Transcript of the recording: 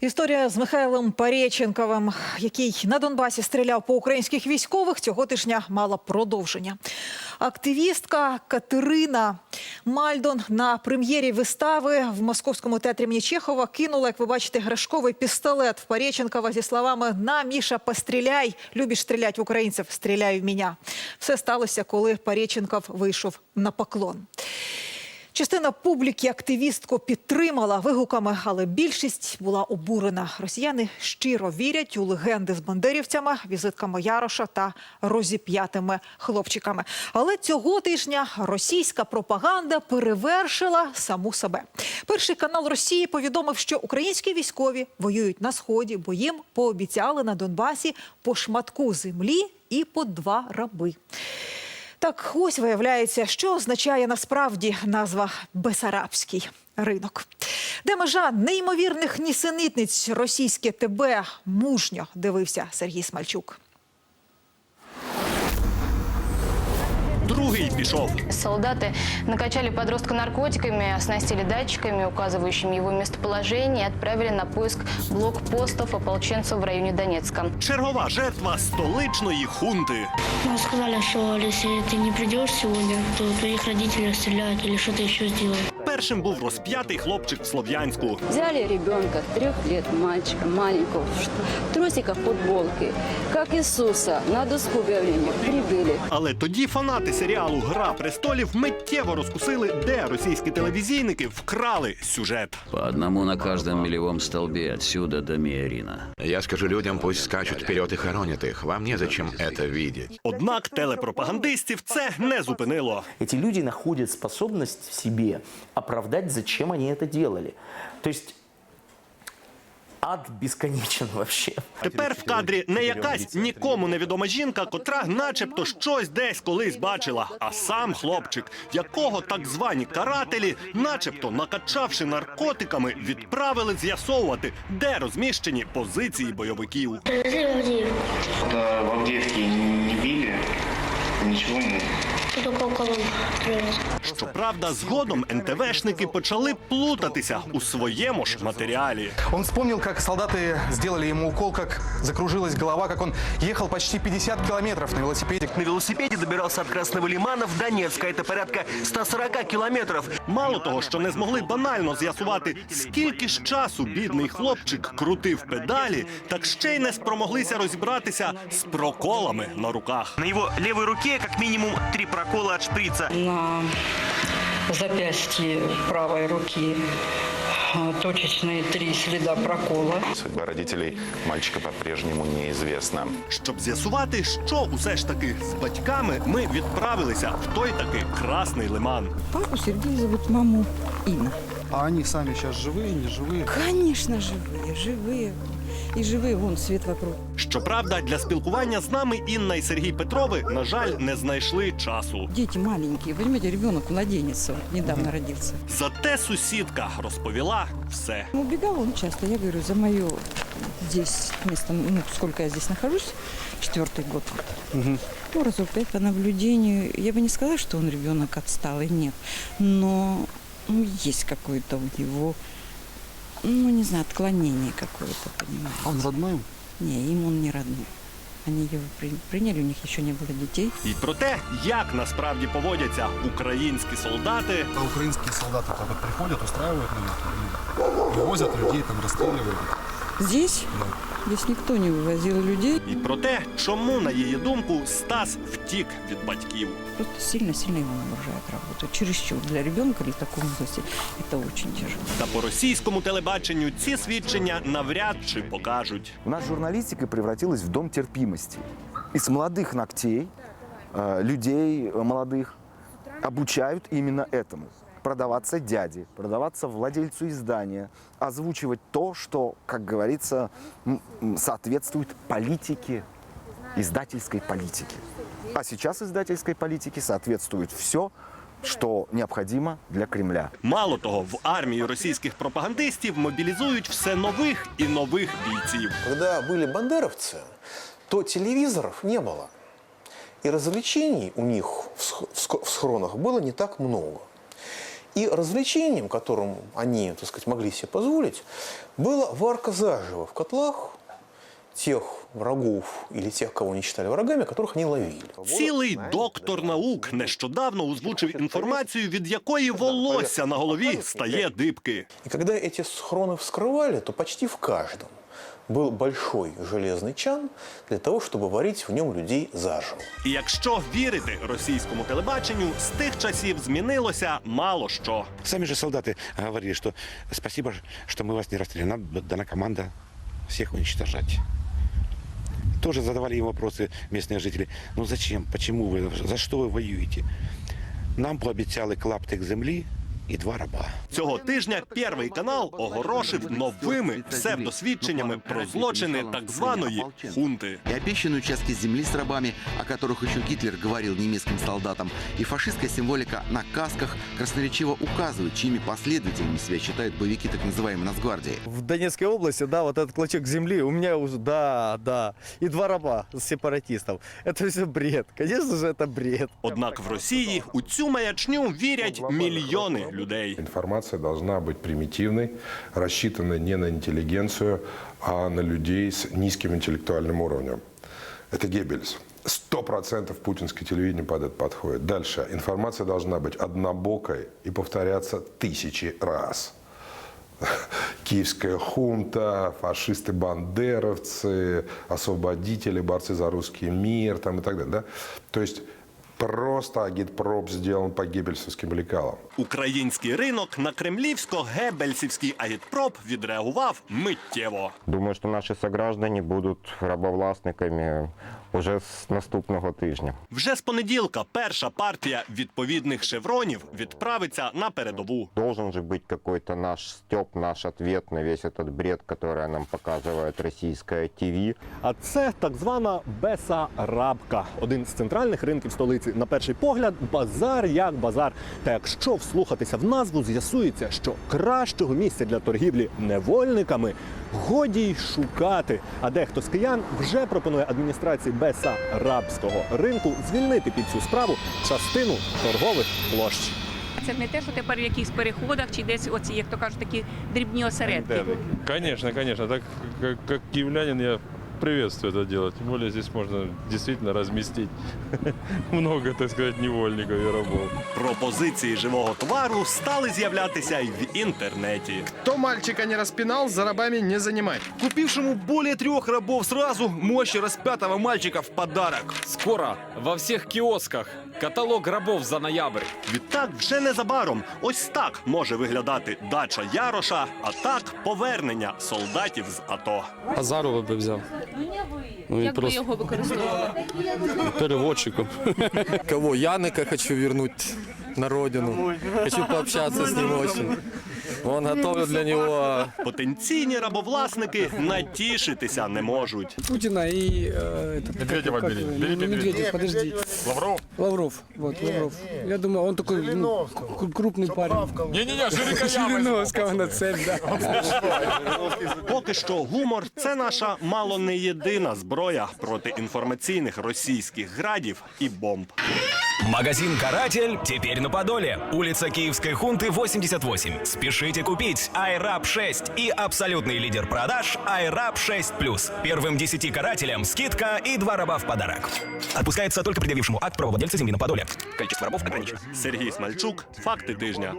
Історія з Михайлом Парєченковим, який на Донбасі стріляв по українських військових, цього тижня мала продовження. Активістка Катерина Мальдон на прем'єрі вистави в московському театрі імені Чехова кинула, як ви бачите, грашковий пістолет в Парєченкова зі словами «На, Міша, постріляй! Любиш стріляти в українців, стріляй в мене». Все сталося, коли Парєченков вийшов на поклон. Частина публіки активістку підтримала вигуками, але більшість була обурена. Росіяни щиро вірять у легенди з бандерівцями, візитками Яроша та розіп'ятими хлопчиками. Але цього тижня російська пропаганда перевершила саму себе. Перший канал Росії повідомив, що українські військові воюють на сході, бо їм пообіцяли на Донбасі по шматку землі і по два раби. Так ось виявляється, що означає насправді назва Бесарабський ринок. Де межа неймовірних нісенітниць російське ТБ мужньо дивився Сергій Смальчук. Другий пішов. Солдаты накачали подростка наркотиками, оснастили датчиками, указывающими его местоположение, и отправили на поиск блокпостов ополченцев в районе Донецка. Чергова жертва столичної хунти. Ну, сказали, что если ты не придешь сегодня, то твоих родителей расстреляют или что-то еще сделают. Першим був розп'ятий хлопчик в Слов'янську. Взяли ребенка трех лет, мальчика маленького, в ш- трусиках, футболке, как Иисуса, на доску объявления прибыли. Але тоді фанати серіалу Гра престолів миттєво розкусили, де російські телевізійники вкрали сюжет. По одному на каждом мелевом столбе отсюда до Миарина. Я скажу людям, пусть скачут вперед и хоронят их. Вам незачем это видеть. Однак телепропагандистів це не зупинило. Эти люди находят способность в себе оправдать, зачем они это делали. То есть ад бесконечен вообще. Тепер в кадрі не якась нікому невідома жінка, котра, начебто, щось десь колись бачила, а сам хлопчик, якого так звані карателі, начебто накачавши наркотиками, відправили з'ясовувати, де розміщені позиції бойовиків. В Авдеевке не били, ничего не... Тут около. Щоправда, згодом НТВшники почали плутатися у своєму ж матеріалі. Он вспомнил, как солдаты сделали ему укол, как закружилась голова, как он ехал почти 50 километров на велосипеде. На велосипеде добирался от Красного Лимана в Донецк, а это порядка 140 километров. Мало того, що не змогли банально з'ясувати, скільки ж часу бідний хлопчик крутив педалі, так ще й не спромоглися розібратися з проколами на руках. На его левой руке как минимум три прокола от шприца. На запястье правой руки а, точечные три следа прокола. Судьба родителей мальчика по-прежнему неизвестна. Щоб з'ясувати, що усе ж таки з батьками, ми відправилися в той таки красний лиман. Папу Сергей зовут, маму Инна. А они сами сейчас живые, не живые? Конечно, живые, живые. И живые, вон, свет вокруг. Щоправда, для спілкування з нами Інна і Сергій Петрови, на жаль, не знайшли часу. Дети маленькие, понимаете, ребенок младенец вот, недавно родился. Зате сусідка розповіла все. Убегал он часто, я говорю, за мое здесь место, ну, сколько я здесь нахожусь, четвертый год. Ну, разок пять по наблюдению. Я бы не сказала, что он ребенок отсталый, нет. Но ну, есть какое-то у него, ну, не знаю, отклонение какое-то, понимаете. А он родной? Не, им он не родной. Они его при- приняли, у них еще не было детей. І про те, як насправді поводяться українські солдати, А украинские солдаты тогда приходят, устраивают намет, вывозят людей, там расстреливают. Здесь, здесь никто не вывозил людей. і про те, чому, на її думку, Стас втік від батьків. Просто сильно-сильно его нагружают работу. Чересчур для ребенка в таком возрасте это очень тяжело. Та по російському телебаченню ці свідчення навряд чи покажуть. У нас журналистика превратилась в дом терпимости. Из молодых ногтей э, людей э, молодых обучают именно этому. Продаваться дяде, продаваться владельцу издания, озвучивать то, что, как говорится, м, м, соответствует политике, издательской политике. А сейчас издательской политике соответствует все, что необходимо для Кремля. Мало того, в армію російських пропагандистів мобілізують все нових і нових бійців. Когда были бандеровцы, то телевизоров не было. И развлечений у них в сх- в ск- в схронах было не так много. И развлечением, которым они, так сказать, могли себе позволить, была варка заживо в котлах тех врагов или тех, кого они считали врагами, которых они ловили. Цілий доктор наук нещодавно озвучив інформацію, від якої волосся на голові стає дибки. И когда эти схроны вскрывали, то почти в каждом был большой железный чан для того, чтобы варить в нем людей заживо. І якщо вірити російському телебаченню, з тих часів змінилося мало що. Сами же солдаты говорили, что спасибо, что мы вас не расстреляли. Нам дана команда всех уничтожать. Тоже задавали им вопросы местные жители. Ну зачем? Почему вы? За что вы воюете? Нам пообіцяли клаптик землі і два раба. Цього тижня Перший канал огорошив новими псевдосвідченнями про злочини так званої хунти. И обещанные участки земли с рабами, о которых еще Гитлер говорил немецким солдатам, и фашистская символика на касках красноречиво указывают, чьими последователями себя считают боевики так называемой Нацгвардии. В Донецкой области, да, вот этот клочок земли, у меня уже, да, да, и два раба сепаратистов. Это все бред. Конечно же, это бред. Однак в Росії у цю маячню вірять мільйони людей. Информация должна быть примитивной, рассчитанной не на интеллигенцию, а на людей с низким интеллектуальным уровнем. Это Геббельс. Сто процентов путинское телевидение под это подходит. Дальше. Информация должна быть однобокой и повторяться тысячи раз. Киевская хунта, фашисты-бандеровцы, освободители, борцы за русский мир там и так далее. Да? То есть просто агитпроп сделан по геббельсовским лекалам. Український ринок на кремлівсько-гебельсівський агітпроп відреагував миттєво. Думаю, що наші сограждані будуть рабовласниками уже з наступного тижня. Вже з понеділка перша партія відповідних шевронів відправиться на передову. Должен же быть какой-то наш степ, наш ответ на весь этот бред, который нам показывает российское ТВ. А це так звана Бесарабка, один з центральних ринків столиці. На перший погляд, базар як базар. Та якщо вслухатися в назву, з'ясується, що кращого місця для торгівлі невольниками годі й шукати. А дехто з киян вже пропонує адміністрації Бесарабського ринку звільнити під цю справу частину торгових площ. Це не те, що тепер в якихось переходах чи десь оці, як то кажуть, такі дрібні осередки. Конечно, конечно. Так как, как я приветствую это дело. Тем более здесь можно действительно разместить много, так сказать, невольников и рабов. Пропозиції живого товару стали з'являтися й в інтернеті. Кто мальчика не распинал, за рабами не занимать. Купившему более трех рабов сразу мощи распятого мальчика в подарок. Скоро во всех киосках каталог рабов за ноябрь. Відтак вже незабаром ось так може виглядати дача Яроша, а так повернення солдатів з АТО. Азарова би взяв. Ну, Як ви його використовували? переводчиком. Кого? Яника хочу вернуть на родину. Хочу пообщаться с ним очень. Он готовит для него Потенційні рабовласники натішитися не можуть. Путина и э, это, Медведева как бери. его, Бери не Медведева. Медведев, подожди. Лавров? Лавров, вот Лавров. Я думаю, он такой ну, к- крупный парень. Не-не-не, Жириновского Жириновского на цель, да. Поки що гумор це наша мало не єдина зброя проти інформаційних російських градів і бомб. Магазин «Каратель» теперь на Подоле. Улица Киевской хунты, 88. Спешите купить iRap 6 и абсолютный лидер продаж iRap 6+. Первым 10 карателям скидка и два раба в подарок. Отпускается только предъявившему акт правовладельца земли на Подоле. Количество рабов ограничено. Сергій Смальчук, факти тижня.